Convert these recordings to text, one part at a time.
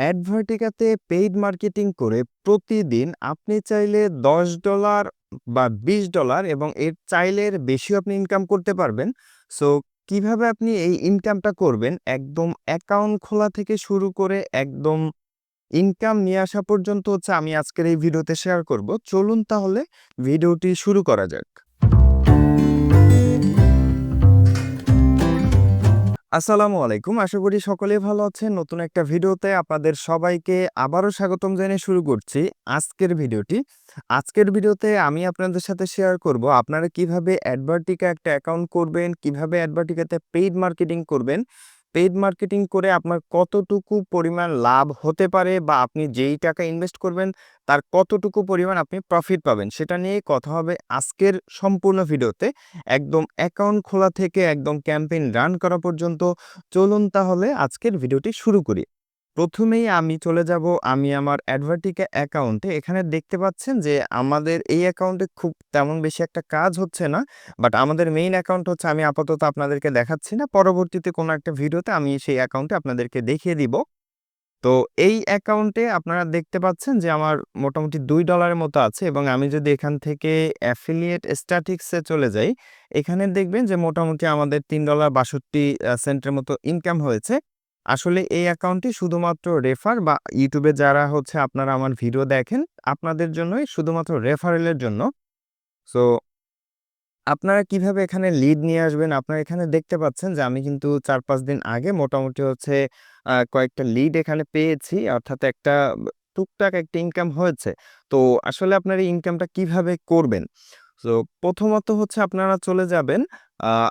অ্যাডভার্টিকাতে paid marketing করে প্রতিদিন আপনি চাইলে দশ ডলার বা বিশ ডলার এবং এর চাইলের বেশিও আপনি ইনকাম করতে পারবেন। সো কীভাবে আপনি এই ইনকামটা করবেন? একদম অ্যাকাউন্ট খোলা থেকে শুরু করে একদম ইনকাম নিয়ে আসা পর্যন্ত হচ্ছে আমি আজকের এই ভিডিওতে শেয়ার করব। চলুন তাহলে ভিডিওটি শুরু করা যাক। আসসালামু আলাইকুম। আশা করি সকলে ভালো আছেন। নতুন একটা ভিডিওতে আপনাদের সবাইকে আবারও স্বাগতম জানিয়ে শুরু করছি আজকের ভিডিওটি। আজকের ভিডিওতে আমি আপনাদের সাথে শেয়ার করব আপনারা কীভাবে অ্যাডভার্টিকা একটা অ্যাকাউন্ট করবেন, কীভাবে অ্যাডভার্টিকাতে পেইড মার্কেটিং করবেন পেইড মার্কেটিং করে আপনার কতটুকু পরিমাণ লাভ হতে পারে বা আপনি যেই টাকা ইনভেস্ট করবেন, তার কতটুকু পরিমাণ আপনি প্রফিট পাবেন, সেটা নিয়ে কথা হবে আজকের সম্পূর্ণ ভিডিওতে। একদম অ্যাকাউন্ট খোলা থেকে একদম ক্যাম্পেইন রান করা পর্যন্ত চলুন তাহলে আজকের ভিডিওটি শুরু করি। প্রথমেই আমি চলে যাব আমি আমার অ্যাডভার্টিকা অ্যাকাউন্টে এখানে দেখতে পাচ্ছেন যে আমাদের এই অ্যাকাউন্টে খুব তেমন বেশি একটা কাজ হচ্ছে না বাট আমাদের মেইন অ্যাকাউন্ট হচ্ছে আমি আপাতত আপনাদেরকে দেখাচ্ছি না। পরবর্তীতে কোনো একটা ভিডিওতে আমি সেই অ্যাকাউন্টে আপনাদেরকে দেখিয়ে দিব। তো এই অ্যাকাউন্টে আপনারা দেখতে পাচ্ছেন যে আমার মোটামুটি দুই ডলারের মতো আছে এবং আমি যদি এখান থেকে অ্যাফিলিয়েট স্ট্যাটিক্সে চলে যাই, এখানে দেখবেন যে মোটামুটি আমাদের তিন ডলার বাষট্টি সেন্টের মতো ইনকাম হয়েছে। আসলে এই অ্যাকাউন্টটি শুধুমাত্র রেফার বা ইউটিউবে যারা হচ্ছে আপনারা আমার ভিডিও দেখেন, আপনাদের জন্যই শুধুমাত্র রেফারেলের জন্য। সো আপনারা কীভাবে এখানে লিড নিয়ে আসবেন? আপনারা এখানে দেখতে পাচ্ছেন যে আমি কিন্তু চার পাঁচ দিন আগে মোটামুটি হচ্ছে কয়েকটা লিড এখানে পেয়েছি, অর্থাৎ একটা, টুকটাক একটা ইনকাম হয়েছে। তো আসলে আপনার এই ইনকামটা কীভাবে করবেন? তো প্রথমত হচ্ছে আপনারা চলে যাবেন।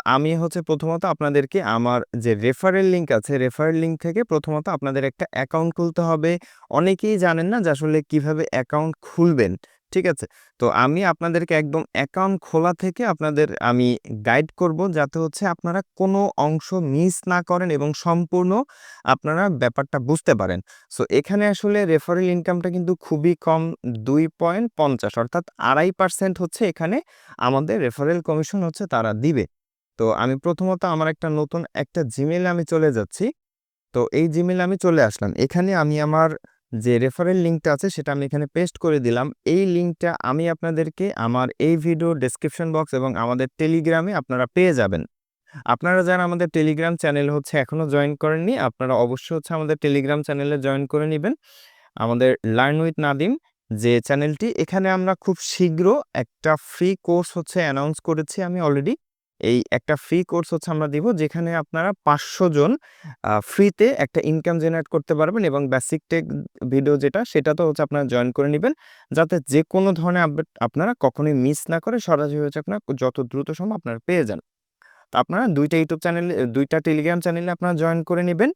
আমি হচ্ছে প্রথমত আপনাদেরকে আমার যে রেফারেল লিঙ্ক আছে রেফারেল লিঙ্ক থেকে প্রথমত আপনাদের একটা অ্যাকাউন্ট খুলতে হবে। অনেকেই জানেন না যে আসলে কীভাবে অ্যাকাউন্ট খুলবেন। ঠিক আছে? তো আমি আপনাদেরকে একদম অ্যাকাউন্ট খোলা থেকে আপনাদের আমি গাইড করব যাতে হচ্ছে আপনারা কোনো অংশ মিস না করেন এবং সম্পূর্ণ আপনারা ব্যাপারটা বুঝতে পারেন। সো এখানে আসলে রেফারেল ইনকামটা কিন্তু খুবই কম, দুই পয়েন্ট পঞ্চাশ অর্থাৎ আড়াই পার্সেন্ট হচ্ছে এখানে আমাদের রেফারেল কমিশন হচ্ছে তারা দিবে। তো আমি প্রথমত আমার একটা নতুন একটা জিমেলে আমি চলে যাচ্ছি। তো এই জিমেলে আমি চলে আসলাম। এখানে আমি আমার যে রেফারেল লিঙ্কটা আছে সেটা আমি এখানে পেস্ট করে দিলাম। এই লিঙ্কটা আমি আপনাদেরকে আমার এই ভিডিও ডেসক্রিপশন বক্স এবং আমাদের টেলিগ্রামে আপনারা পেয়ে যাবেন। আপনারা যারা আমাদের টেলিগ্রাম চ্যানেল হচ্ছে এখনও জয়েন করেননি, আপনারা অবশ্যই হচ্ছে আমাদের টেলিগ্রাম চ্যানেলে জয়েন করে নেবেন। আমাদের লার্ন উইথ নাদিম যে চ্যানেলটি এখানে আমরা খুব শীঘ্র একটা ফ্রি কোর্স হচ্ছে অ্যানাউন্স করেছি আমি অলরেডি এই একটা ফ্রি কোর্স হচ্ছে আমরা দিব, যেখানে আপনারা পাঁচশো জন ফ্রিতে একটা ইনকাম জেনারেট করতে পারবেন এবং বেসিক টেক ভিডিও যেটা সেটা তো হচ্ছে আপনারা জয়েন করে নেবেন। যাতে যে কোনো ধরনের আপডেট আপনারা কখনোই মিস না করে, সরাসরি হচ্ছে আপনার যত দ্রুত সম্ভব আপনারা পেয়ে যান। তো আপনারা দুইটা ইউটিউব চ্যানেলে দুইটা টেলিগ্রাম চ্যানেলে আপনারা জয়েন করে নেবেন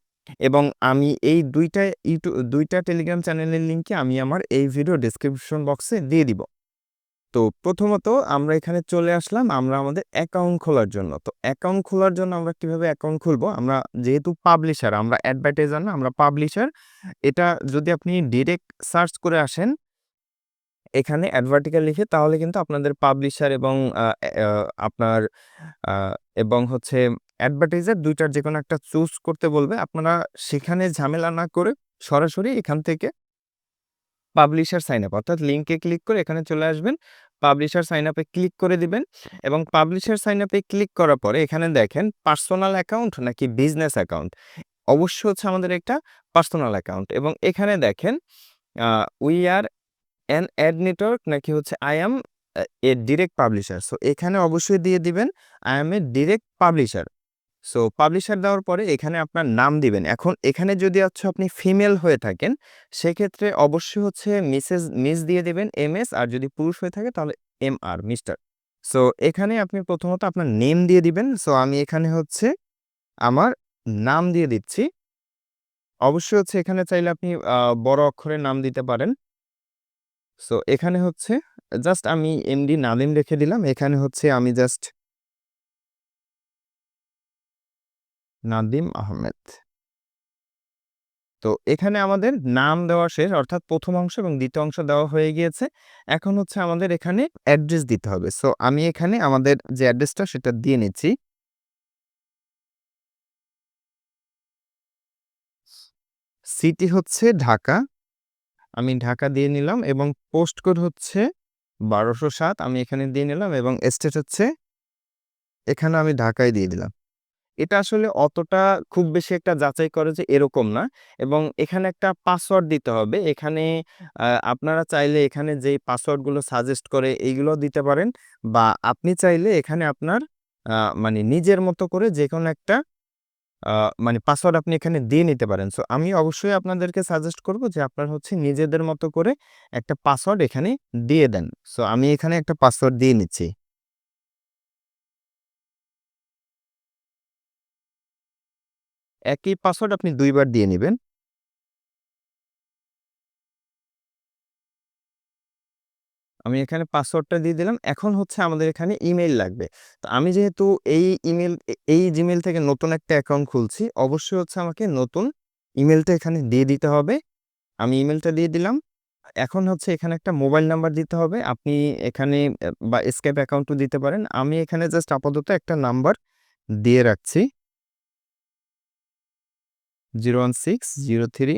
এবং আমি এই দুইটা ইউটিউব দুইটা টেলিগ্রাম চ্যানেলের লিঙ্কে আমি আমার এই ভিডিও ডিসক্রিপশন বক্সে দিয়ে দিব। তো প্রথমত আমরা এখানে চলে আসলাম আমরা আমাদের অ্যাকাউন্ট খোলার জন্য। তো অ্যাকাউন্ট খোলার জন্য আমরা কীভাবে অ্যাকাউন্ট খুলবো? আমরা যেহেতু পাবলিশার আমরা অ্যাডভার্টাইজার না, আমরা পাবলিশার এটা যদি আপনি ডিরেক্ট সার্চ করে আসেন, এখানে অ্যাডভার্টিক্যাল লিখে তাহলে কিন্তু আপনাদের পাবলিশার এবং আপনার এবং হচ্ছে অ্যাডভার্টাইজার দুইটার যে কোনো একটা চুজ করতে বলবে। আপনারা সেখানে ঝামেলা না করে সরাসরি এখান থেকে পাবলিশার সাইন আপ অর্থাৎ লিঙ্কে ক্লিক করে এখানে চলে আসবেন পাবলিশার সাইন আপে ক্লিক করে দিবেন এবং পাবলিশার সাইন আপে ক্লিক করার পরে এখানে দেখেন পার্সোনাল অ্যাকাউন্ট নাকি বিজনেস অ্যাকাউন্ট অবশ্যই হচ্ছে আমাদের একটা পার্সোনাল অ্যাকাউন্ট এবং এখানে দেখেন we are an ad network নাকি হচ্ছে I am a direct publisher so এখানে অবশ্যই দিয়ে দিবেন I am a direct publisher so publisher দেওয়ার পরে এখানে আপনার নাম দিবেন। এখন এখানে যদি হচ্ছে আপনি ফিমেল হয়ে থাকেন, সেক্ষেত্রে অবশ্যই হচ্ছে মিসেস মিস দিয়ে দেবেন এম এস আর যদি পুরুষ হয়ে থাকে তাহলে এম আর মিস্টার সো এখানে আপনি প্রথমত আপনার নেম দিয়ে দিবেন। সো আমি এখানে হচ্ছে আমার নাম দিয়ে দিচ্ছি। অবশ্যই হচ্ছে এখানে চাইলে আপনি বড় অক্ষরের নাম দিতে পারেন। সো এখানে হচ্ছে জাস্ট আমি এমডি নাদিম রেখে দিলাম। এখানে হচ্ছে আমি জাস্ট নাদিম আহমেদ। তো এখানে আমাদের নাম দেওয়া শেষ, অর্থাৎ প্রথম অংশ এবং দ্বিতীয় অংশ দেওয়া হয়ে গিয়েছে। এখন হচ্ছে আমাদের এখানে অ্যাড্রেস দিতে হবে। সো আমি এখানে আমাদের যে অ্যাড্রেসটা সেটা দিয়ে নিচ্ছি। সিটি হচ্ছে ঢাকা। আমি ঢাকা দিয়ে নিলাম এবং পোস্ট কোড হচ্ছে বারোশো সাত, আমি এখানে দিয়ে নিলাম এবং স্টেট হচ্ছে, এখানে আমি ঢাকায় দিয়ে দিলাম। এটা আসলে অতটা খুব বেশি একটা যাচাই করে যে এরকম না। এবং এখানে একটা পাসওয়ার্ড দিতে হবে। এখানে আপনারা চাইলে এখানে যেই পাসওয়ার্ডগুলো সাজেস্ট করে এইগুলো দিতে পারেন বা আপনি চাইলে এখানে আপনার মানে নিজের মতো করে যে কোনো একটা মানে পাসওয়ার্ড আপনি এখানে দিয়ে নিতে পারেন। সো আমি অবশ্যই আপনাদেরকে সাজেস্ট করব যে আপনার হচ্ছে নিজেদের মতো করে একটা পাসওয়ার্ড এখানে দিয়ে দেন। সো আমি এখানে একটা পাসওয়ার্ড দিয়ে নিচ্ছি। একই পাসওয়ার্ড আপনি দুইবার দিয়ে নেবেন। আমি এখানে পাসওয়ার্ডটা দিয়ে দিলাম। এখন হচ্ছে আমাদের এখানে ইমেল লাগবে। তো আমি যেহেতু এই ইমেল এই জিমেল থেকে নতুন একটা অ্যাকাউন্ট খুলছি, অবশ্যই হচ্ছে আমাকে নতুন ইমেলটা এখানে দিয়ে দিতে হবে। আমি ইমেলটা দিয়ে দিলাম। এখন হচ্ছে এখানে একটা মোবাইল নাম্বার দিতে হবে। আপনি এখানে, বা স্কাইপ অ্যাকাউন্টও দিতে পারেন। আমি এখানে জাস্ট আপাতত একটা নাম্বার দিয়ে রাখছি। Zero one six zero three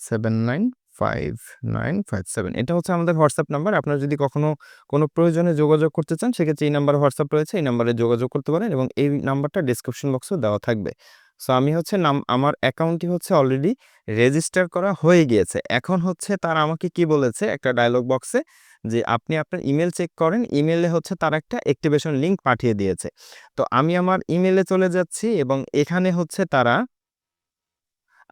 seven nine five nine five seven এটা হচ্ছে আমাদের হোয়াটসঅ্যাপ নাম্বার। আপনারা যদি কখনো কোনো প্রয়োজনে যোগাযোগ করতে চান, সেক্ষেত্রে এই নাম্বার হোয়াটসঅ্যাপ রয়েছে। এই নাম্বারে যোগাযোগ করতে পারেন এবং এই নাম্বারটা ডিসক্রিপশন বক্সেও দেওয়া থাকবে। সো আমি হচ্ছে নাম, আমার অ্যাকাউন্টটি হচ্ছে অলরেডি রেজিস্টার করা হয়ে গিয়েছে। এখন হচ্ছে তারা আমাকে কি বলেছে একটা ডায়লগ বক্সে যে, আপনি আপনার ইমেল চেক করেন ইমেলে হচ্ছে তার একটা অ্যাক্টিভেশন লিঙ্ক পাঠিয়ে দিয়েছে। তো আমি আমার ইমেলে চলে যাচ্ছি এবং এখানে হচ্ছে তারা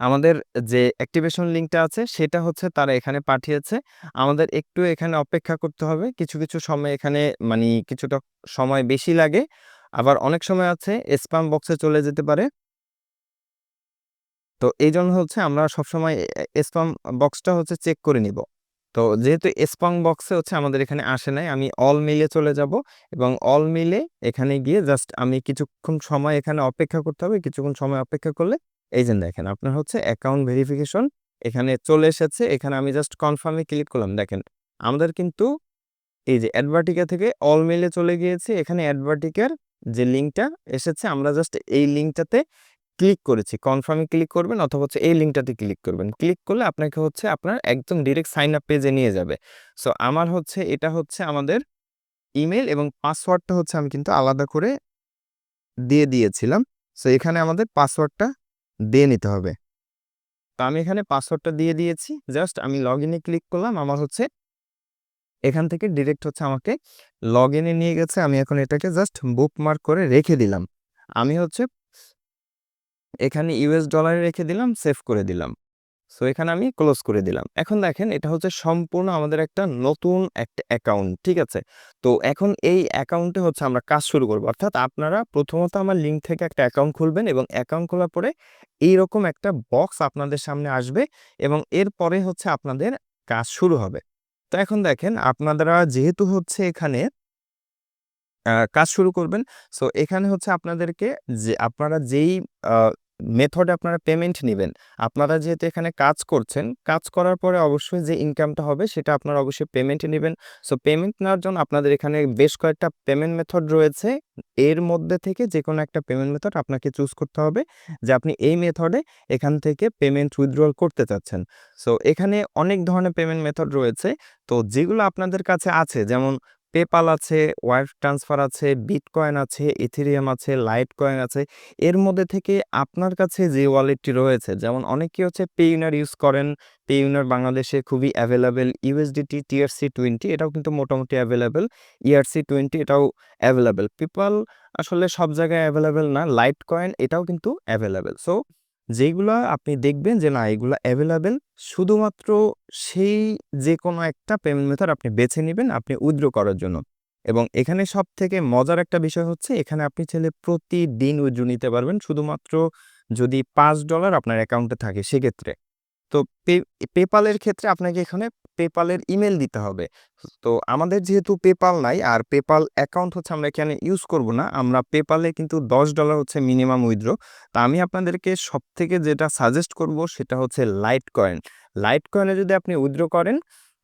আমাদের যে অ্যাক্টিভেশন লিঙ্কটা আছে, সেটা হচ্ছে তারা এখানে পাঠিয়েছে। আমাদের একটু এখানে অপেক্ষা করতে হবে। কিছু কিছু সময় এখানে মানে কিছুটা সময় বেশি লাগে। আবার অনেক সময় আছে স্প্যাম বক্সে চলে যেতে পারে। তো এই জন্য হচ্ছে আমরা সবসময় স্প্যাম বক্সটা হচ্ছে চেক করে নিব। তো যেহেতু স্প্যাম বক্সে হচ্ছে আমাদের এখানে আসে নাই, আমি অল মিলে চলে যাব এবং অল মিলে এখানে গিয়ে জাস্ট আমি কিছুক্ষণ সময় এখানে অপেক্ষা করতে হবে। কিছুক্ষণ সময় অপেক্ষা করলে এই যে দেখেন, আপনার হচ্ছে অ্যাকাউন্ট ভেরিফিকেশন এখানে চলে এসেছে, এখানে আমি জাস্ট কনফার্মে ক্লিক করলাম। দেখেন, আমাদের কিন্তু এই যে অ্যাডভার্টিকা থেকে অল মেলে চলে গিয়েছে, এখানে অ্যাডভার্টিকার যে লিঙ্কটা এসেছে, আমরা জাস্ট এই লিঙ্কটাতে ক্লিক করেছি। কনফার্মে ক্লিক করবেন অথবা হচ্ছে এই লিঙ্কটাতে ক্লিক করবেন। ক্লিক করলে আপনাকে হচ্ছে আপনার একদম ডিরেক্ট সাইন আপ পেজে নিয়ে যাবে। সো আমার হচ্ছে, এটা হচ্ছে আমাদের ইমেল এবং পাসওয়ার্ডটা হচ্ছে আমি কিন্তু আলাদা করে দিয়ে দিয়েছিলাম। সো এখানে আমাদের পাসওয়ার্ডটা দিয়ে নিতে হবে। তো আমি এখানে পাসওয়ার্ডটা দিয়ে দিয়েছি। জাস্ট আমি লগ ইনে ক্লিক করলাম। আমার হচ্ছে এখান থেকে ডিরেক্ট হচ্ছে আমাকে লগ ইনে নিয়ে গেছে। আমি এখন এটাকে জাস্ট বুকমার্ক করে রেখে দিলাম। আমি হচ্ছে এখানে ইউএস ডলারে রেখে দিলাম সেভ করে দিলাম। সো এখানে আমি ক্লোজ করে দিলাম। এখন দেখেন, এটা হচ্ছে সম্পূর্ণ আমাদের একটা নতুন একটা অ্যাকাউন্ট ঠিক আছে? তো এখন এই অ্যাকাউন্টে হচ্ছে আমরা কাজ শুরু করব। অর্থাৎ আপনারা প্রথমত আমার লিঙ্ক থেকে একটা অ্যাকাউন্ট খুলবেন এবং অ্যাকাউন্ট খোলার পরে এইরকম একটা বক্স আপনাদের সামনে আসবে এবং এরপরে হচ্ছে আপনাদের কাজ শুরু হবে। তো এখন দেখেন, আপনারা যেহেতু হচ্ছে এখানে কাজ শুরু করবেন সো এখানে হচ্ছে আপনাদেরকে যে, আপনারা যেই মেথডে আপনারা পেমেন্ট নেবেন। আপনারা যেহেতু এখানে কাজ করছেন, কাজ করার পরে অবশ্যই যে ইনকামটা হবে সেটা আপনারা অবশ্যই পেমেন্ট নেবেন। সো পেমেন্ট নেওয়ার জন্য আপনাদের এখানে বেশ কয়েকটা পেমেন্ট মেথড রয়েছে। এর মধ্যে থেকে যে কোনো একটা পেমেন্ট মেথড আপনাকে চুজ করতে হবে যে আপনি এই মেথডে এখান থেকে পেমেন্ট উইথড্রল করতে চাচ্ছেন। সো এখানে অনেক ধরনের পেমেন্ট মেথড রয়েছে। তো যেগুলো আপনাদের কাছে আছে, যেমন পেপাল আছে ওয়াইফ ট্রান্সফার আছে বিটকয়েন আছে ইথেরিয়াম আছে লাইট কয়েন আছে। এর মধ্যে থেকে আপনার কাছে যে ওয়ালেটটি রয়েছে, যেমন অনেকে হচ্ছে পেইউনার ইউজ করেন। পেইউনার বাংলাদেশে খুবই অ্যাভেলেবেল ইউএসডিটি টিআরসি টোয়েন্টি এটাও কিন্তু মোটামুটি অ্যাভেলেবেল ইআরসি টোয়েন্টি এটাও অ্যাভেলেবেল পিপাল আসলে সব জায়গায় অ্যাভেলেবেল না লাইট কয়েন এটাও কিন্তু অ্যাভেলেবেল সো যেগুলা আপনি দেখবেন যে, না, এগুলো অ্যাভেলেবেল শুধুমাত্র সেই যে কোনো একটা পেমেন্ট মেথড আপনি বেছে নেবেন আপনি উইথড্র করার জন্য। এবং এখানে সব থেকে মজার একটা বিষয় হচ্ছে, এখানে আপনি ছেলে প্রতিদিন উইথড্র নিতে পারবেন, শুধুমাত্র যদি পাঁচ ডলার আপনার অ্যাকাউন্টে থাকে সেক্ষেত্রে। তো পেপালের ক্ষেত্রে আপনাকে এখানে পেপালের ইমেল দিতে হবে। তো আমাদের যেহেতু পেপাল নাই, আর পেপাল অ্যাকাউন্ট হচ্ছে আমরা এখানে ইউজ করব না, আমরা পেপালে কিন্তু দশ ডলার হচ্ছে মিনিমাম উইথড্র। তা আমি আপনাদেরকে সব থেকে যেটা সাজেস্ট করব সেটা হচ্ছে লাইট কয়েন। লাইট কয়েনে যদি আপনি উইথড্র করেন,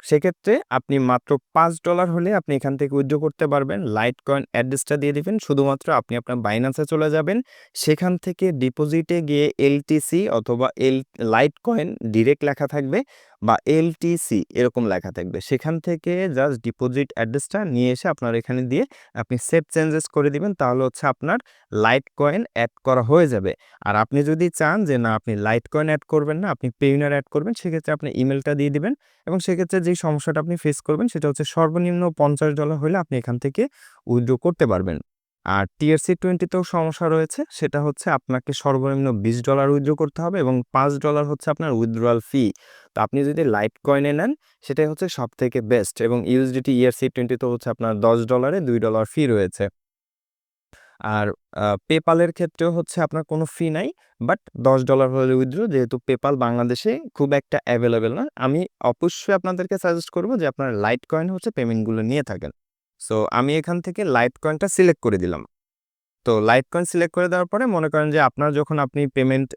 সেক্ষেত্রে আপনি মাত্র পাঁচ ডলার হলে আপনি এখান থেকে উইথড্র করতে পারবেন। লাইট কয়েন অ্যাড্রেসটা দিয়ে দিবেন, শুধুমাত্র আপনি আপনার বাইনান্সে চলে যাবেন। সেখান থেকে ডিপোজিটে গিয়ে এলটিসি অথবা এল, লাইট কয়েন ডিরেক্ট লেখা থাকবে। বা এলটিসি এরকম লেখা থাকবে। সেখান থেকে জাস্ট ডিপোজিট অ্যাড্রেসটা নিয়ে এসে আপনার এখানে দিয়ে আপনি সেভ চেঞ্জেস করে দিবেন, তাহলে হচ্ছে আপনার লাইট কয়েন অ্যাড করা হয়ে যাবে। আর আপনি যদি চান যে, না, আপনি লাইট কয়েন অ্যাড করবেন না, আপনি পেউনার অ্যাড করবেন, সেক্ষেত্রে আপনি ইমেলটা দিয়ে দিবেন এবং সেক্ষেত্রে যেই সমস্যাটা আপনি ফেস করবেন, সেটা হচ্ছে সর্বনিম্ন পঞ্চাশ ডলার হলে আপনি এখান থেকে উইথড্র করতে পারবেন। আর টিআরসি টোয়েন্টিতেও সমস্যা রয়েছে, সেটা হচ্ছে আপনাকে সর্বনিম্ন বিশ ডলার উইথড্র করতে হবে এবং পাঁচ ডলার হচ্ছে আপনার উইথড্রয়াল ফি তো আপনি যদি লাইট কয়েনে নেন, সেটাই হচ্ছে সব থেকে বেস্ট এবং ইউএসডিটি ইআরসি টোয়েন্টিতে হচ্ছে আপনার দশ ডলারে দুই ডলার ফি রয়েছে। আর পেপালের ক্ষেত্রেও হচ্ছে আপনার কোনো ফি নাই বাট দশ ডলার হলে উইথড্র যেহেতু পেপাল বাংলাদেশে খুব একটা অ্যাভেলেবেল না, আমি অবশ্যই আপনাদেরকে সাজেস্ট করব যে আপনার লাইট কয়েন হচ্ছে পেমেন্টগুলো নিয়ে থাকেন। সো আমি এখান থেকে লাইট কয়েনটা সিলেক্ট করে দিলাম। তো লাইট কয়েন সিলেক্ট করে দেওয়ার পরে মনে করেন যে আপনার যখন আপনি পেমেন্ট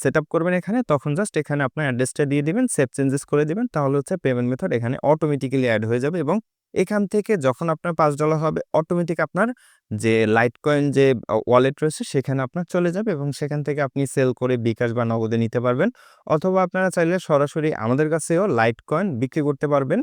সেট করবেন এখানে, তখন জাস্ট এখানে আপনার অ্যাড্রেসটা দিয়ে দিবেন সেভ চেঞ্জেস করে দিবেন, তাহলে হচ্ছে পেমেন্ট মেথড এখানে অটোমেটিক্যালি অ্যাড হয়ে যাবে এবং এখান থেকে যখন আপনার পাঁচ ডলার হবে অটোমেটিক আপনার যে লাইট কয়েন যে ওয়ালেট রয়েছে, সেখানে আপনার চলে যাবে এবং সেখান থেকে আপনি সেল করে বিকাশ বা নগদে নিতে পারবেন। অথবা আপনারা চাইলে সরাসরি আমাদের কাছেও লাইট কয়েন বিক্রি করতে পারবেন।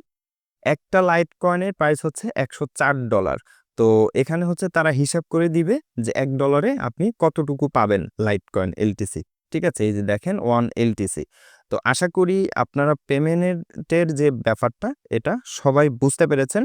একটা লাইট কয়েনের প্রাইস হচ্ছে একশো চার ডলার তো এখানে হচ্ছে তারা হিসাব করে দিবে যে এক ডলারে আপনি কতটুকু পাবেন লাইট কয়েন এলটিসি ঠিক আছে? এই যে দেখেন ওয়ান এলটিসি তো আশা করি আপনারা পেমেন্টের যে ব্যাপারটা, এটা সবাই বুঝতে পেরেছেন।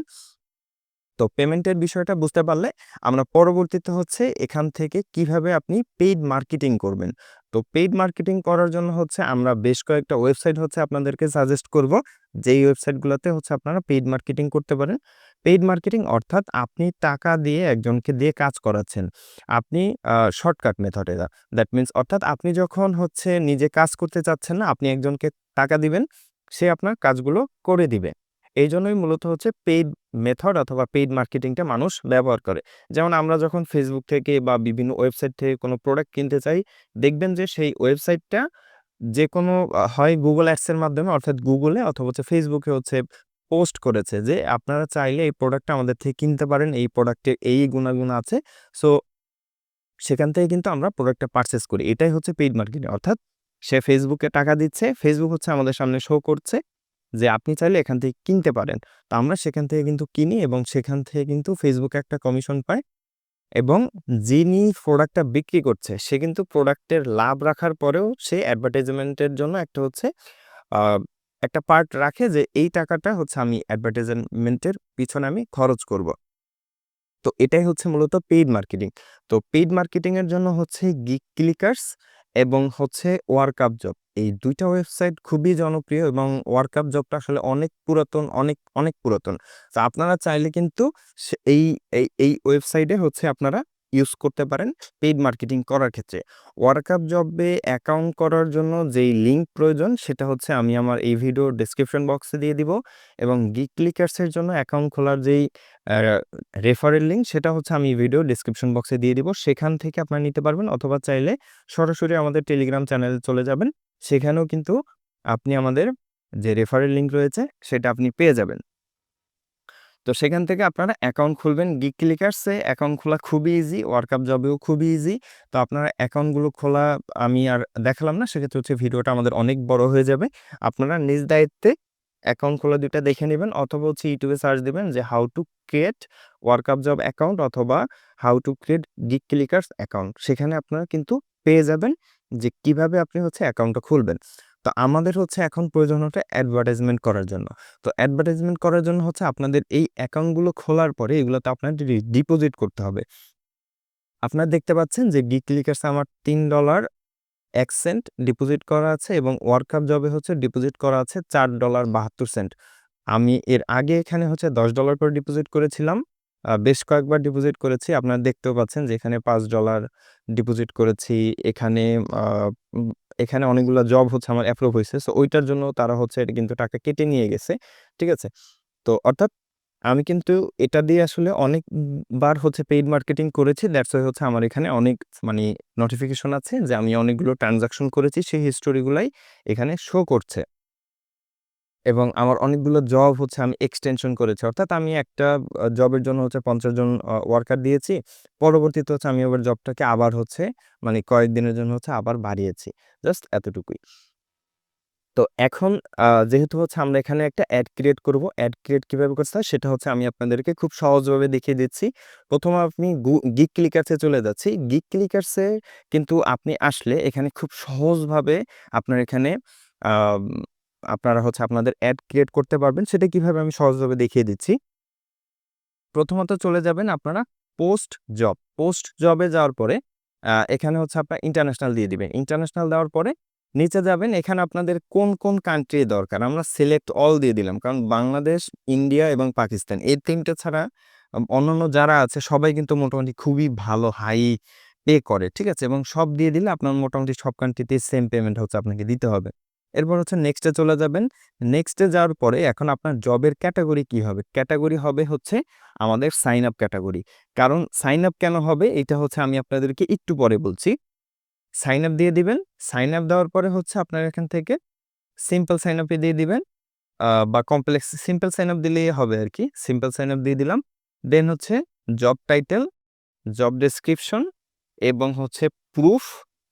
তো পেমেন্টের বিষয়টা বুঝতে পারলে আমরা পরবর্তীতে হচ্ছে এখান থেকে কীভাবে আপনি পেইড মার্কেটিং করবেন। তো পেইড মার্কেটিং করার জন্য হচ্ছে আমরা বেশ কয়েকটা ওয়েবসাইট হচ্ছে আপনাদেরকে সাজেস্ট করব। যেই ওয়েবসাইটগুলোতে হচ্ছে আপনারা পেইড মার্কেটিং করতে পারেন। পেইড মার্কেটিং অর্থাৎ আপনি টাকা দিয়ে একজনকে দিয়ে কাজ করাচ্ছেন। আপনি শর্টকাট মেথড এটা দ্যাট মিনস অর্থাৎ আপনি যখন হচ্ছে নিজে কাজ করতে চাচ্ছেন না, আপনি একজনকে টাকা দিবেন, সে আপনার কাজগুলো করে দিবে। এই জন্যই মূলত হচ্ছে পেইড মেথড অথবা পেইড মার্কেটিংটা মানুষ ব্যবহার করে। যেমন আমরা যখন ফেসবুক থেকে বা বিভিন্ন ওয়েবসাইট থেকে কোনো প্রোডাক্ট কিনতে চাই, দেখবেন যে সেই ওয়েবসাইটটা যে কোনো হয় গুগল অ্যাডসের মাধ্যমে, অর্থাৎ গুগলে অথবা হচ্ছে ফেসবুকে হচ্ছে পোস্ট করেছে যে আপনারা চাইলে এই প্রোডাক্টটা আমাদের থেকে কিনতে পারেন, এই প্রোডাক্টের এই গুণাগুণ আছে। সো সেখান থেকে কিন্তু আমরা প্রোডাক্টটা পারচেস করি। এটাই হচ্ছে পেইড মার্কেটিং অর্থাৎ সে ফেসবুকে টাকা দিচ্ছে ফেসবুক হচ্ছে আমাদের সামনে শো করছে। যে আপনি চাইলে এখান থেকে কিনতে পারেন। তো আমরা সেখান থেকে কিন্তু কিনি এবং সেখান থেকে কিন্তু ফেসবুকে একটা কমিশন পায় এবং যিনি প্রোডাক্টটা বিক্রি করছে, সে কিন্তু প্রোডাক্টের লাভ রাখার পরেও সে অ্যাডভার্টাইজমেন্টের জন্য একটা হচ্ছে একটা পার্ট রাখে যে এই টাকাটা হচ্ছে আমি অ্যাডভার্টাইজমেন্টের পিছনে আমি খরচ করব। তো এটাই হচ্ছে মূলত পেইড মার্কেটিং তো পেইড মার্কেটিংয়ের জন্য হচ্ছে গিক ক্লিকার্স এবং হচ্ছে ওয়ার্কআপ জব এই দুইটা ওয়েবসাইট খুবই জনপ্রিয় এবং ওয়ার্কআপ জবটা আসলে অনেক পুরাতন, অনেক অনেক পুরাতন। তো আপনারা চাইলে কিন্তু এই এই ওয়েবসাইটে হচ্ছে আপনারা ইউজ করতে পারেন পেইড মার্কেটিং করার ক্ষেত্রে। ওয়ার্কআপ জবে অ্যাকাউন্ট করার জন্য যেই লিঙ্ক প্রয়োজন সেটা হচ্ছে আমি আমার এই ভিডিও ডিসক্রিপশন বক্সে দিয়ে দিব এবং গিক ক্লিকার্সের জন্য অ্যাকাউন্ট খোলার যেই রেফারেল লিঙ্ক সেটা হচ্ছে আমি ভিডিও ডিসক্রিপশন বক্সে দিয়ে দিব। সেখান থেকে আপনারা নিতে পারবেন অথবা চাইলে সরাসরি আমাদের টেলিগ্রাম চ্যানেলে চলে যাবেন। সেখানেও কিন্তু আপনি আমাদের যে রেফারেল লিঙ্ক রয়েছে, সেটা আপনি পেয়ে যাবেন। তো সেখান থেকে আপনারা অ্যাকাউন্ট খুলবেন। গিক ক্লিকার্সে অ্যাকাউন্ট খোলা খুবই ইজি ওয়ার্কআপ জবেও খুবই ইজি তো আপনারা অ্যাকাউন্টগুলো খোলা আমি আর দেখালাম না, সেক্ষেত্রে হচ্ছে ভিডিওটা আমাদের অনেক বড় হয়ে যাবে। আপনারা নিজ দায়িত্বে অ্যাকাউন্ট খোলা দুইটা দেখে নেবেন, অথবা হচ্ছে ইউটিউবে সার্চ দেবেন যে how to create workup job account অথবা how to create geek clickers account সেখানে আপনারা কিন্তু পেয়ে যাবেন। যে কীভাবে আপনি হচ্ছে অ্যাকাউন্টটা খুলবেন। তো আমাদের হচ্ছে এখন প্রয়োজন হচ্ছে অ্যাডভার্টাইজমেন্ট করার জন্য। তো অ্যাডভার্টাইজমেন্ট করার জন্য হচ্ছে আপনাদের এই অ্যাকাউন্টগুলো খোলার পরে এগুলোতে আপনাদের ডিপোজিট করতে হবে। আপনারা দেখতে পাচ্ছেন যে গিক ক্লিকার্স আমার তিন ডলার এক সেন্ট ডিপোজিট করা আছে এবং ওয়ার্কআপ জবে হচ্ছে ডিপোজিট করা আছে চার ডলার বাহাত্তর সেন্ট আমি এর আগে এখানে হচ্ছে দশ ডলার করে ডিপোজিট করেছিলাম। বেশ কয়েকবার ডিপোজিট করেছি। আপনারা দেখতেও পাচ্ছেন যে, এখানে পাঁচ ডলার ডিপোজিট করেছি। এখানে এখানে অনেকগুলো জব হচ্ছে আমার অ্যাপ্রুভ হয়েছে সো ওইটার জন্য তারা হচ্ছে এটা কিন্তু টাকা কেটে নিয়ে গেছে। ঠিক আছে? তো, অর্থাৎ আমি কিন্তু এটা দিয়ে আসলে অনেকবার হচ্ছে পেইড মার্কেটিং করেছি। দ্যাটস ওয়াই হচ্ছে আমার এখানে অনেক মানে নোটিফিকেশন আছে যে, আমি অনেকগুলো ট্রানজাকশন করেছি। সেই হিস্টোরিগুলাই এখানে শো করছে। এবং আমার অনেকগুলো জব হচ্ছে আমি এক্সটেনশন করেছি। অর্থাৎ আমি একটা জবের জন্য হচ্ছে পঞ্চাশ জন ওয়ার্কার দিয়েছি। পরবর্তীতে হচ্ছে আমি আবার জবটাকে আবার হচ্ছে মানে কয়েকদিনের জন্য হচ্ছে আবার বাড়িয়েছি। জাস্ট এতটুকুই। তো এখন যেহেতু হচ্ছে আমরা এখানে একটা অ্যাড ক্রিয়েট করব অ্যাড ক্রিয়েট কীভাবে করতে হয় সেটা হচ্ছে আমি আপনাদেরকে খুব সহজভাবে দেখিয়ে দিচ্ছি। প্রথমে আপনি গিক ক্লিকার্সে চলে যাচ্ছি। গিক ক্লিকার্সে কিন্তু আপনি আসলে এখানে খুব সহজভাবে আপনার এখানে আপনারা হচ্ছে আপনাদের অ্যাড ক্রিয়েট করতে পারবেন, সেটা কীভাবে আমি সহজভাবে দেখিয়ে দিচ্ছি। প্রথমত চলে যাবেন আপনারা পোস্ট জব পোস্ট জবে যাওয়ার পরে এখানে হচ্ছে আপনার ইন্টারন্যাশনাল দিয়ে দিবেন। ইন্টারন্যাশনাল দেওয়ার পরে নিচে যাবেন, এখানে আপনাদের কোন কোন কান্ট্রি দরকার? আমরা সিলেক্ট অল দিয়ে দিলাম, কারণ বাংলাদেশ ইন্ডিয়া এবং পাকিস্তান এই তিনটে ছাড়া অন্যান্য যারা আছে, সবাই কিন্তু মোটামুটি খুবই ভালো হাই পে করে, ঠিক আছে? এবং সব দিয়ে দিলে আপনার মোটামুটি সব কান্ট্রিতে সেম পেমেন্ট হচ্ছে আপনাকে দিতে হবে। এরপর হচ্ছে নেক্সটে চলে যাবেন। নেক্সটে যাওয়ার পরে এখন আপনার জবের ক্যাটাগরি কি হবে? ক্যাটাগরি হবে হচ্ছে আমাদের সাইন আপ ক্যাটাগরি কারণ সাইন আপ কেন হবে? এটা হচ্ছে আমি আপনাদেরকে একটু পরে বলছি। সাইন আপ দিয়ে দিবেন। সাইন আপ দেওয়ার পরে হচ্ছে আপনার এখান থেকে সিম্পল সাইন আপে দিয়ে দিবেন। বা কমপ্লেক্স সিম্পল সাইন আপ দিলেই হবে আর কি। সিম্পল সাইন আপ দিয়ে দিলাম। দেন হচ্ছে জব টাইটেল জব ডেসক্রিপশন এবং হচ্ছে প্রুফ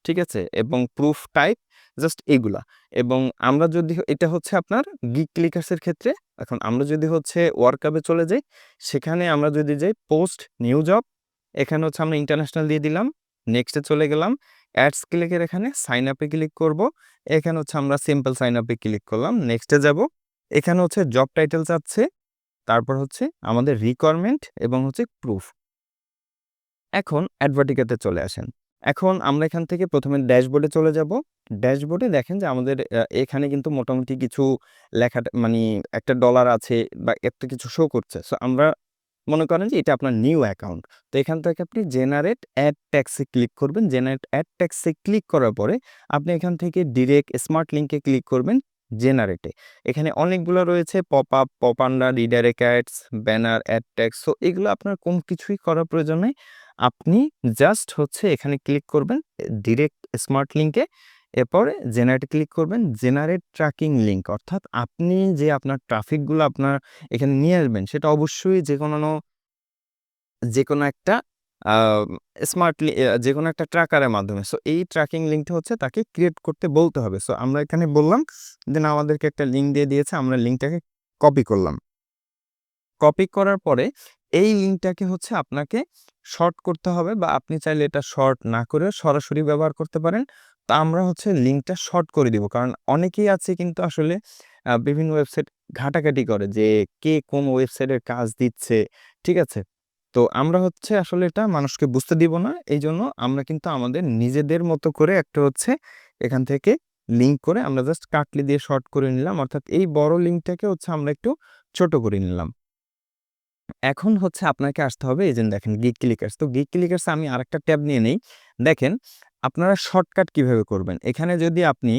ঠিক আছে? এবং প্রুফ টাইপ জাস্ট এগুলা। এবং আমরা যদি এটা হচ্ছে আপনার গিক ক্লিকার্সের ক্ষেত্রে, এখন আমরা যদি হচ্ছে ওয়ার্কআপে চলে যাই, সেখানে আমরা যদি যাই পোস্ট নিউ জব এখানে হচ্ছে আমরা ইন্টারন্যাশনাল দিয়ে দিলাম নেক্সটে চলে গেলাম অ্যাডস ক্লিকের এখানে সাইন আপে ক্লিক করব, এখানে হচ্ছে আমরা সিম্পল সাইন আপে ক্লিক করলাম নেক্সটে যাব, এখানে হচ্ছে জব টাইটেল চাচ্ছে তারপর হচ্ছে আমাদের রিকোয়ারমেন্ট এবং হচ্ছে প্রুফ এখন অ্যাডভার্টিকাতে চলে আসেন। এখন আমরা এখান থেকে প্রথমে ড্যাশবোর্ডে চলে যাব। ড্যাশবোর্ডে দেখেন যে আমাদের এখানে কিন্তু মোটামুটি কিছু লেখা মানে একটা ডলার আছে বা একটা কিছু শো করছে। সো আমরা মনে করেন যে এটা আপনার নিউ অ্যাকাউন্ট তো এখান থেকে আপনি জেনারেট অ্যাড ট্যাক্সে ক্লিক করবেন। জেনারেট অ্যাড ট্যাক্সে ক্লিক করার পরে আপনি এখান থেকে ডিরেক্ট স্মার্ট লিঙ্কে ক্লিক করবেন জেনারেটে এখানে অনেকগুলো রয়েছে pop up pop under redirect ads banner ad tags so এগুলো আপনার কোনো কিছুই করার প্রয়োজন নেই। আপনি জাস্ট হচ্ছে এখানে ক্লিক করবেন ডিরেক্ট স্মার্ট লিঙ্কে এরপরে জেনারেট ক্লিক করবেন জেনারেট ট্র্যাকিং লিঙ্ক অর্থাৎ আপনি যে আপনার ট্রাফিকগুলো আপনার এখানে নিয়ে আসবেন, সেটা অবশ্যই যে কোনো যে কোনো একটা স্মার্টলি যে কোনো একটা ট্র্যাকারের মাধ্যমে। সো এই ট্র্যাকিং লিঙ্কটা হচ্ছে তাকে ক্রিয়েট করতে বলতে হবে। সো আমরা এখানে বললাম দেন আমাদেরকে একটা লিঙ্ক দিয়ে দিয়েছে, আমরা লিঙ্কটাকে কপি করলাম। কপি করার পরে, এই লিঙ্কটাকে হচ্ছে আপনাকে শর্ট করতে হবে বা আপনি চাইলে এটা শর্ট না করে সরাসরি ব্যবহার করতে পারেন। তা আমরা হচ্ছে লিঙ্কটা শর্ট করে দিব। কারণ অনেকেই আছে কিন্তু আসলে বিভিন্ন ওয়েবসাইট ঘাটাঘাটি করে যে কে কোন ওয়েবসাইটের কাজ দিচ্ছে, ঠিক আছে? তো আমরা হচ্ছে আসলে এটা মানুষকে বুঝতে দিব না। এই জন্য আমরা কিন্তু আমাদের নিজেদের মতো করে একটা হচ্ছে এখান থেকে লিঙ্ক করে আমরা জাস্ট কাটলি দিয়ে শর্ট করে নিলাম। অর্থাৎ এই বড় লিঙ্কটাকে হচ্ছে আমরা একটু ছোট করে নিলাম। এখন হচ্ছে আপনাকে আসতে হবে, এই যে দেখেন গিক ক্লিকার্স তো গিক ক্লিকার্স আমি আরেকটা ট্যাব নিয়ে নেই। দেখেন আপনারা শর্টকাট কীভাবে করবেন? এখানে যদি আপনি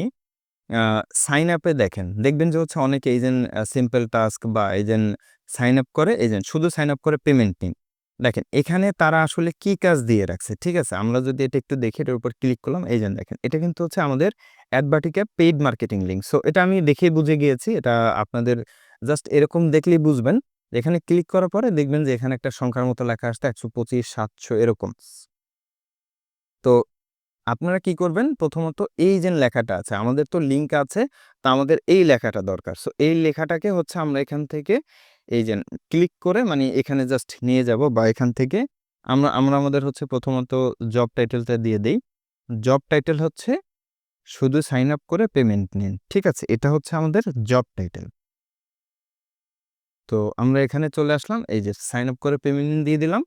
সাইন আপে দেখেন, দেখবেন যে হচ্ছে অনেকে এজেন্ট সিম্পল টাস্ক বা এজেন্ট সাইন আপ করে এজেন্ট শুধু সাইন আপ করে পেমেন্ট নিন। দেখেন এখানে তারা আসলে কি কাজ দিয়ে রাখছে, ঠিক আছে? আমরা যদি এটা একটু দেখি এটার উপর ক্লিক করলাম, এই যে দেখেন, এটা কিন্তু হচ্ছে আমাদের Advertica paid marketing link so এটা আমি দেখে বুঝে গিয়েছি, এটা আপনাদের জাস্ট এরকম দেখলেই বুঝবেন। এখানে ক্লিক করার পরে দেখবেন যে এখানে একটা সংখ্যার মতো লেখা আসছে, একশো পঁচিশ, সাতশো এরকম। তো আপনারা কি করবেন? প্রথমত এই যে লেখাটা আছে, আমাদের তো লিঙ্ক আছে, তা আমাদের এই লেখাটা দরকার। সো এই লেখাটাকে হচ্ছে আমরা এখান থেকে এই যে ক্লিক করে মানে এখানে জাস্ট নিয়ে যাব বা এখান থেকে আমরা আমরা আমাদের হচ্ছে প্রথমত জব টাইটেলটা দিয়ে দেই। জব টাইটেল হচ্ছে শুধু সাইন আপ করে পেমেন্ট নিন, ঠিক আছে? এটা হচ্ছে আমাদের জব টাইটেল তো আমরা এখানে চলে আসলাম, এই যে সাইন আপ করে পেমেন্ট দিয়ে দিলাম।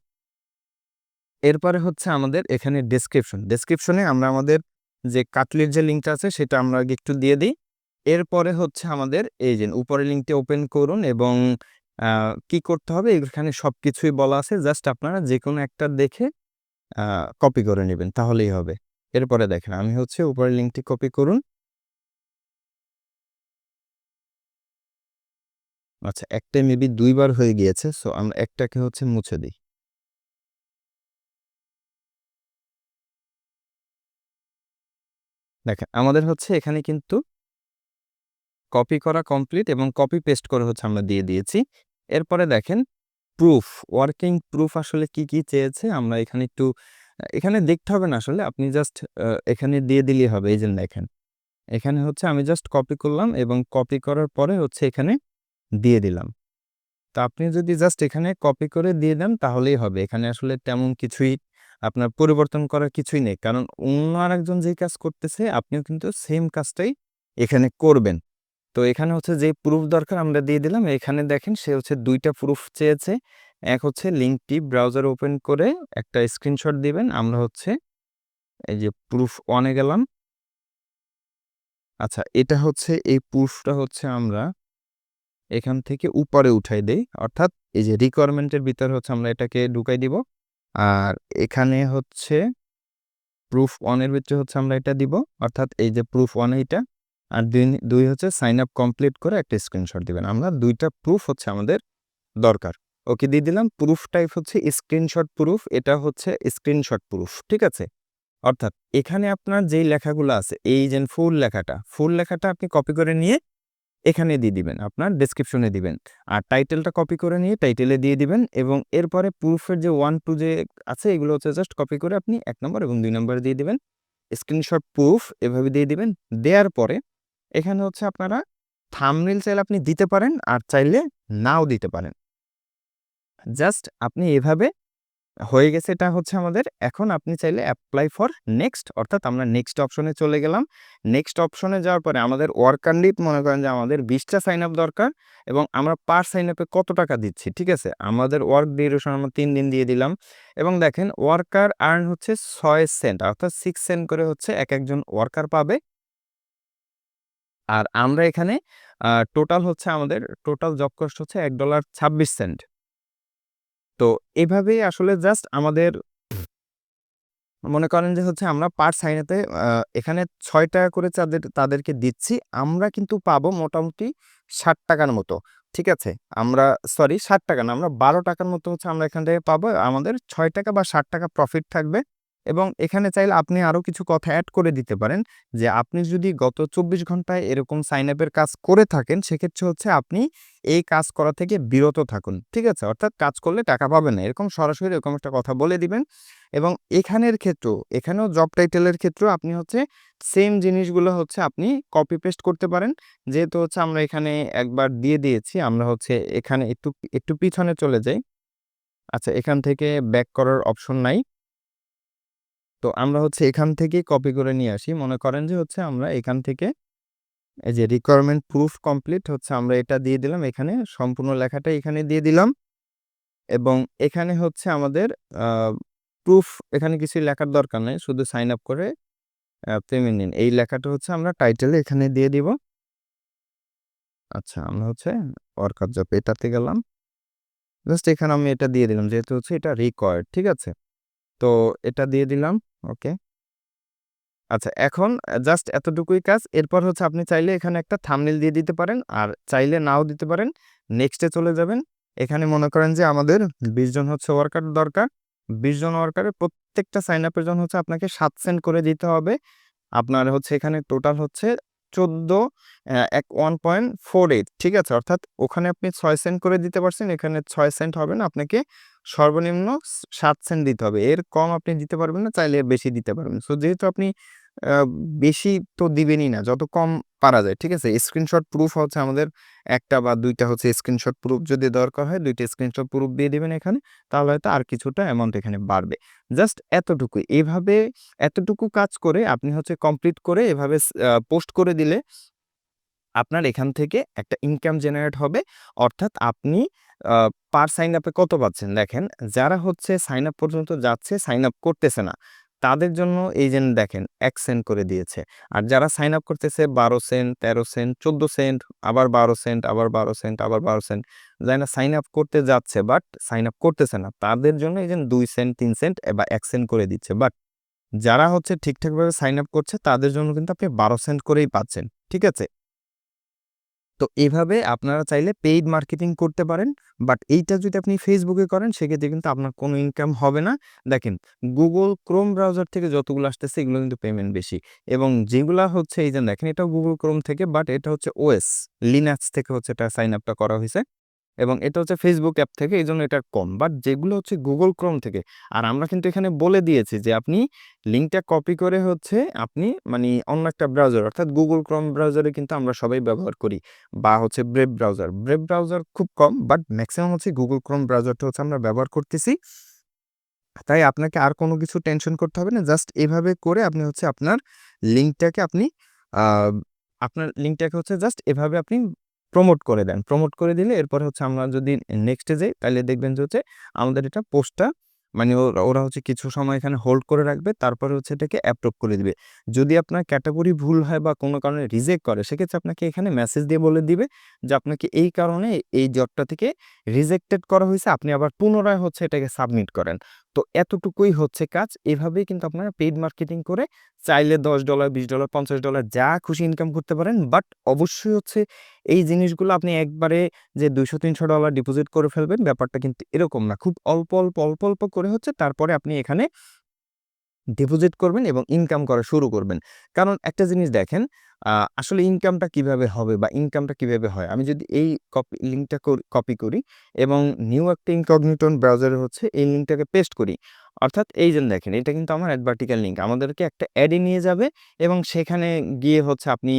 এরপরে হচ্ছে আমাদের এখানে ডেসক্রিপশন ডেসক্রিপশনে আমরা আমাদের যে কাটলির যে লিঙ্কটা আছে, সেটা আমরা আগে একটু দিয়ে দিই। এরপরে হচ্ছে আমাদের এই যে উপরে লিঙ্কটি ওপেন করুন এবং কি করতে হবে? এখানে সব কিছুই বলা আছে। জাস্ট আপনারা যে কোনো একটা দেখে কপি করে নেবেন, তাহলেই হবে। এরপরে দেখেন, আমি হচ্ছে উপরের লিঙ্কটি কপি করুন। আচ্ছা একটা মেবি দুইবার হয়ে গিয়েছে সো আমরা একটাকে হচ্ছে মুছে দিই। দেখেন, আমাদের হচ্ছে এখানে কিন্তু কপি করা কমপ্লিট এবং কপি পেস্ট করে হচ্ছে আমরা দিয়ে দিয়েছি। এরপরে দেখেন প্রুফ ওয়ার্কিং প্রুফ আসলে কি কি চেয়েছে? আমরা এখানে একটু, এখানে দেখতে হবে না আসলে, আপনি জাস্ট এখানে দিয়ে দিলেই হবে। এই যে দেখেন, এখানে হচ্ছে আমি জাস্ট কপি করলাম এবং কপি করার পরে হচ্ছে এখানে দিয়ে দিলাম। তো আপনি যদি জাস্ট এখানে কপি করে দিয়ে দেন, তাহলেই হবে। এখানে আসলে তেমন কিছুই আপনার পরিবর্তন করার কিছুই নেই। কারণ অন্য আরেকজন যে কাজ করতেছে, আপনিও কিন্তু সেম কাজটাই এখানে করবেন। তো এখানে হচ্ছে যে প্রুফ দরকার, আমরা দিয়ে দিলাম। এখানে দেখেন, সে হচ্ছে দুইটা প্রুফ চেয়েছে। এক হচ্ছে লিঙ্কটি ব্রাউজার ওপেন করে একটা স্ক্রিনশট দিবেন। আমরা হচ্ছে এই যে প্রুফ ওয়ানে গেলাম। আচ্ছা এটা হচ্ছে, এই প্রুফটা হচ্ছে আমরা এখান থেকে উপরে উঠাই দেই। অর্থাৎ এই যে রিকোয়ারমেন্টের ভিতরে হচ্ছে আমরা এটাকে ঢুকাই দিব। আর এখানে হচ্ছে প্রুফ ওয়ানের ভিতরে হচ্ছে আমরা এটা দিব। অর্থাৎ এই যে প্রুফ ওয়ান এইটা। আর দুই দুই হচ্ছে সাইন আপ কমপ্লিট করে একটা স্ক্রিনশট দিবেন। আমরা দুইটা প্রুফ হচ্ছে আমাদের দরকার। ওকে, দিয়ে দিলাম। প্রুফ টাইপ হচ্ছে স্ক্রিনশট প্রুফ এটা হচ্ছে স্ক্রিনশট প্রুফ ঠিক আছে? অর্থাৎ এখানে আপনার যেই লেখাগুলো আছে, এই যে ফুল লেখাটা ফুল লেখাটা আপনি কপি করে নিয়ে এখানে দিয়ে দিবেন, আপনার ডেসক্রিপশনে দিবেন। আর টাইটেলটা কপি করে নিয়ে টাইটেলে দিয়ে দিবেন এবং এরপরে প্রুফের যে ওয়ান টু যে আছে, এগুলো হচ্ছে জাস্ট কপি করে আপনি এক নম্বর এবং দুই নম্বর দিয়ে দিবেন। স্ক্রিনশট প্রুফ এভাবে দিয়ে দিবেন। দেওয়ার পরে এখানে হচ্ছে আপনারা থামনেল চাইলে আপনি দিতে পারেন, আর চাইলে নাও দিতে পারেন। জাস্ট আপনি এভাবে হয়ে গেছে এটা হচ্ছে আমাদের। এখন আপনি চাইলে অ্যাপ্লাই ফর নেক্সট অর্থাৎ আমরা নেক্সট অপশনে চলে গেলাম। নেক্সট অপশনে যাওয়ার পরে আমাদের ওয়ার্কার মনে করেন যে আমাদের বিশটা সাইন আপ দরকার এবং আমরা পার সাইন আপে কত টাকা দিচ্ছি, ঠিক আছে? আমাদের ওয়ার্ক ডিউরেশন আমরা তিন দিন দিয়ে দিলাম এবং দেখেন ওয়ার্কার আর্ন হচ্ছে ছয় সেন্ট অর্থাৎ সিক্স সেন্ট করে হচ্ছে এক একজন ওয়ার্কার পাবে। আর আমরা এখানে টোটাল হচ্ছে আমাদের টোটাল জব কস্ট হচ্ছে এক ডলার ছাব্বিশ সেন্ট তো এভাবেই আসলে জাস্ট আমাদের মনে করেন যে হচ্ছে আমরা পার সাইনেতে এখানে ছয় টাকা করে তাদের তাদেরকে দিচ্ছি। আমরা কিন্তু পাবো মোটামুটি ষাট টাকার মতো, ঠিক আছে? আমরা সরি ষাট টাকা না, আমরা বারো টাকার মতো হচ্ছে আমরা এখান থেকে পাবো। আমাদের ছয় টাকা বা ষাট টাকা প্রফিট থাকবে। এবং এখানে চাইলে আপনি আরও কিছু কথা অ্যাড করে দিতে পারেন যে আপনি যদি গত চব্বিশ ঘন্টায় এরকম সাইন আপের কাজ করে থাকেন, সেক্ষেত্রে হচ্ছে আপনি এই কাজ করা থেকে বিরত থাকুন, ঠিক আছে? অর্থাৎ কাজ করলে টাকা পাবেন না। এরকম সরাসরি এরকম একটা কথা বলে দিবেন এবং এখানের ক্ষেত্রেও, এখানেও জব টাইটেলের ক্ষেত্রেও আপনি হচ্ছে সেম জিনিসগুলো হচ্ছে আপনি কপি পেস্ট করতে পারেন। যেহেতু হচ্ছে আমরা এখানে একবার দিয়ে দিয়েছি, আমরা হচ্ছে এখানে একটু একটু পিছনে চলে যাই। আচ্ছা এখান থেকে ব্যাক করার অপশন নাই। তো আমরা হচ্ছে এখান থেকে কপি করে নিয়ে আসি। মনে করেন যে হচ্ছে আমরা এখান থেকে এই যে রিকোয়ারমেন্ট প্রুফ কমপ্লিট হচ্ছে আমরা এটা দিয়ে দিলাম, এখানে সম্পূর্ণ লেখাটা এখানে দিয়ে দিলাম। এবং এখানে হচ্ছে আমাদের প্রুফ এখানে কিছু লেখার দরকার নেই, শুধু সাইন আপ করে পেমেন্ট নিন। এই লেখাটা হচ্ছে আমরা টাইটেলে এখানে দিয়ে দিব। আচ্ছা আমরা হচ্ছে ওয়ার্কার জব এটাতে গেলাম। জাস্ট এখানে আমি এটা দিয়ে দিলাম, যেহেতু হচ্ছে এটা রিকোয়ার্ড ঠিক আছে? তো এটা দিয়ে দিলাম। ওকে? আচ্ছা এখন জাস্ট এতটুকুই কাজ। এরপর হচ্ছে আপনি চাইলে এখানে একটা থামনেল দিয়ে দিতে পারেন, আর চাইলে নাও দিতে পারেন। নেক্সটে চলে যাবেন। এখানে মনে করেন যে আমাদের বিশ জন হচ্ছে ওয়ার্কার দরকার। বিশ জন ওয়ার্কারের প্রত্যেকটা সাইন আপের জন্য হচ্ছে আপনাকে সাত সেন্ট করে দিতে হবে। আপনার হচ্ছে এখানে টোটাল হচ্ছে চোদ্দ এক ওয়ান পয়েন্ট ফোর এইট ঠিক আছে? অর্থাৎ ওখানে আপনি ছয় সেন্ট করে দিতে পারছেন, এখানে ছয় সেন্ট হবে না, আপনাকে সর্বনিম্ন সাত সেন্ট দিতে হবে। এর কম আপনি দিতে পারবেন না, চাইলে বেশি দিতে পারবেন। সো যেহেতু আপনি বেশি তো দিবেনই না, যত কম পারা যায়, ঠিক আছে? স্ক্রিনশট প্রুফ হচ্ছে আমাদের একটা বা দুইটা হচ্ছে স্ক্রিনশট প্রুফ যদি দরকার হয়, দুইটা স্ক্রিনশট প্রুফ দিয়ে দেবেন এখানে, তাহলে হয়তো আর কিছুটা অ্যামাউন্ট এখানে বাড়বে। জাস্ট এতটুকু এভাবে এতটুকু কাজ করে আপনি হচ্ছে কমপ্লিট করে এভাবে পোস্ট করে দিলে আপনার এখান থেকে একটা ইনকাম জেনারেট হবে। অর্থাৎ আপনি পার সাইন আপে কত পাচ্ছেন? দেখেন, যারা হচ্ছে সাইন আপ পর্যন্ত যাচ্ছে সাইন আপ করতেছে না, তাদের জন্য এই যে দেখেন, এক সেন্ট করে দিয়েছে। আর যারা সাইন আপ করতেছে, বারো সেন্ট তেরো সেন্ট চোদ্দ সেন্ট আবার বারো সেন্ট আবার বারো সেন্ট আবার বারো সেন্ট যাই না সাইন আপ করতে যাচ্ছে বাট সাইন আপ করতেছে না, তাদের জন্য এই যে দুই সেন্ট তিন সেন্ট বা এক সেন্ট করে দিচ্ছে। বাট যারা হচ্ছে ঠিকঠাকভাবে সাইন আপ করছে, তাদের জন্য কিন্তু আপনি বারো সেন্ট করেই পাচ্ছেন, ঠিক আছে? তো এভাবে আপনারা চাইলে পেইড মার্কেটিং করতে পারেন। বাট এইটা যদি আপনি ফেসবুকে করেন, সেক্ষেত্রে কিন্তু আপনার কোনো ইনকাম হবে না। দেখেন গুগল ক্রোম ব্রাউজার থেকে যতগুলো আসতেছে, এগুলো কিন্তু পেমেন্ট বেশি। এবং যেগুলো হচ্ছে, এই যে দেখেন এটা গুগল ক্রোম থেকে বাট এটা হচ্ছে ওএস লিনাক্স থেকে হচ্ছে এটা সাইন আপটা করা হয়েছে। এবং এটা হচ্ছে ফেসবুক অ্যাপ থেকে এই জন্য এটা কম। বাট যেগুলো হচ্ছে গুগল ক্রোম থেকে, আর আমরা কিন্তু এখানে বলে দিয়েছি যে, আপনি লিঙ্কটা কপি করে হচ্ছে আপনি মানে অন্য একটা ব্রাউজার অর্থাৎ গুগল ক্রোম ব্রাউজারে কিন্তু আমরা সবাই ব্যবহার করি, বা হচ্ছে ব্রেভ ব্রাউজার ব্রেভ ব্রাউজার খুব কম বাট ম্যাক্সিমাম হচ্ছে গুগল ক্রোম ব্রাউজারটা হচ্ছে আমরা ব্যবহার করতেছি। তাই আপনাকে আর কোনো কিছু টেনশন করতে হবে না জাস্ট এভাবে করে আপনি হচ্ছে আপনার লিঙ্কটাকে আপনি আপনার লিঙ্কটাকে হচ্ছে জাস্ট এভাবে আপনি প্রমোট করে দেন। প্রমোট করে দিলে এরপরে হচ্ছে আমরা যদি নেক্সটে যাই তাহলে দেখবেন যে হচ্ছে আমাদের এটা পোস্টটা মানে ওরা হচ্ছে কিছু সময় এখানে হোল্ড করে রাখবে, তারপরে হচ্ছে এটাকে অ্যাপ্রুভ করে দিবে। যদি আপনার ক্যাটাগরি ভুল হয় বা কোনো কারণে রিজেক্ট করে, সেক্ষেত্রে আপনাকে এখানে মেসেজ দিয়ে বলে দিবে যে আপনাকে এই কারণে এই জবটা থেকে রিজেক্টেড করা হয়েছে, আপনি আবার পুনরায় হচ্ছে এটাকে সাবমিট করেন। তো এতটুকুই হচ্ছে কাজ। এভাবেই কিন্তু আপনারা পেইড মার্কেটিং করে চাইলে দশ ডলার বিশ ডলার পঞ্চাশ ডলার যা খুশি ইনকাম করতে পারেন। বাট অবশ্যই হচ্ছে এই জিনিসগুলো আপনি একবারে যে দুইশো, তিনশো ডলার ডিপোজিট করে ফেলবেন, ব্যাপারটা কিন্তু এরকম না। খুব অল্প অল্প অল্প অল্প করে হচ্ছে। তারপরে আপনি এখানে ডিপোজিট করবেন এবং ইনকাম করা শুরু করবেন। কারণ একটা জিনিস দেখেন আসলে ইনকামটা কীভাবে হবে বা ইনকামটা কীভাবে হয়? আমি যদি এই কপি লিঙ্কটা কপি করি এবং নিউ একটা ইনকগনিটন ব্রাউজারে হচ্ছে এই লিঙ্কটাকে পেস্ট করি। অর্থাৎ এই যে দেখেন, এটা কিন্তু আমার অ্যাডভার্টিক্যাল লিঙ্ক আমাদেরকে একটা অ্যাডে নিয়ে যাবে এবং সেখানে গিয়ে হচ্ছে আপনি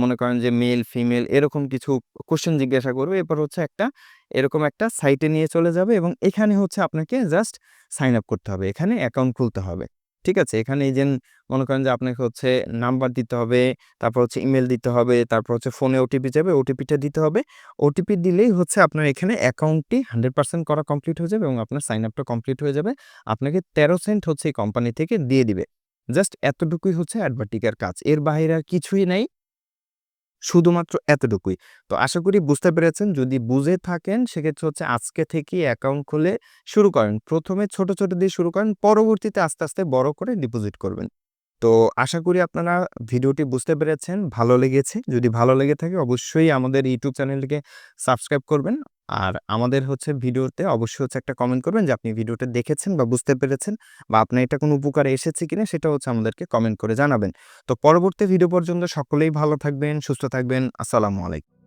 মনে করেন যে মেল ফিমেল এরকম কিছু কোশ্চেন জিজ্ঞাসা করবে। এরপর হচ্ছে একটা, এরকম একটা সাইটে নিয়ে চলে যাবে এবং এখানে হচ্ছে আপনাকে জাস্ট সাইন আপ করতে হবে। এখানে অ্যাকাউন্ট খুলতে হবে। ঠিক আছে? এখানে এই যে মনে করেন যে আপনাকে হচ্ছে নাম্বার দিতে হবে, তারপর হচ্ছে ইমেল দিতে হবে, তারপর হচ্ছে ফোনে ওটিপি যাবে ওটিপিটা দিতে হবে। ওটিপি দিলেই হচ্ছে আপনার এখানে অ্যাকাউন্টটি হান্ড্রেড পার্সেন্ট করা কমপ্লিট হয়ে যাবে এবং আপনার সাইন আপটা কমপ্লিট হয়ে যাবে। আপনাকে তেরো সেন্ট হচ্ছে এই কোম্পানি থেকে দিয়ে দিবে। জাস্ট এতটুকুই হচ্ছে অ্যাডভার্টিকার কাজ। এর বাইরে আর কিছুই নাই। শুধুমাত্র এতটুকুই। তো আশা করি বুঝতে পেরেছেন, যদি বুঝে থাকেন, সেক্ষেত্রে হচ্ছে আজকে থেকে অ্যাকাউন্ট খুলে শুরু করেন। প্রথমে ছোট ছোট দিয়ে শুরু করেন, পরবর্তীতে আস্তে আস্তে বড় করে ডিপোজিট করবেন। তো আশা করি আপনারা ভিডিওটি বুঝতে পেরেছেন, ভালো লেগেছে। যদি ভালো লেগে থাকে, অবশ্যই আমাদের ইউটিউব চ্যানেলটিকে সাবস্ক্রাইব করবেন। আর আমাদের হচ্ছে ভিডিওতে অবশ্যই হচ্ছে একটা কমেন্ট করবেন যে, আপনি ভিডিওটা দেখেছেন বা বুঝতে পেরেছেন বা আপনার এটা কোনো উপকারে এসেছে কিনা? সেটা হচ্ছে আমাদেরকে কমেন্ট করে জানাবেন। তো পরবর্তী ভিডিও পর্যন্ত সকলেই ভালো থাকবেন, সুস্থ থাকবেন। আসসালামু আলাইকুম।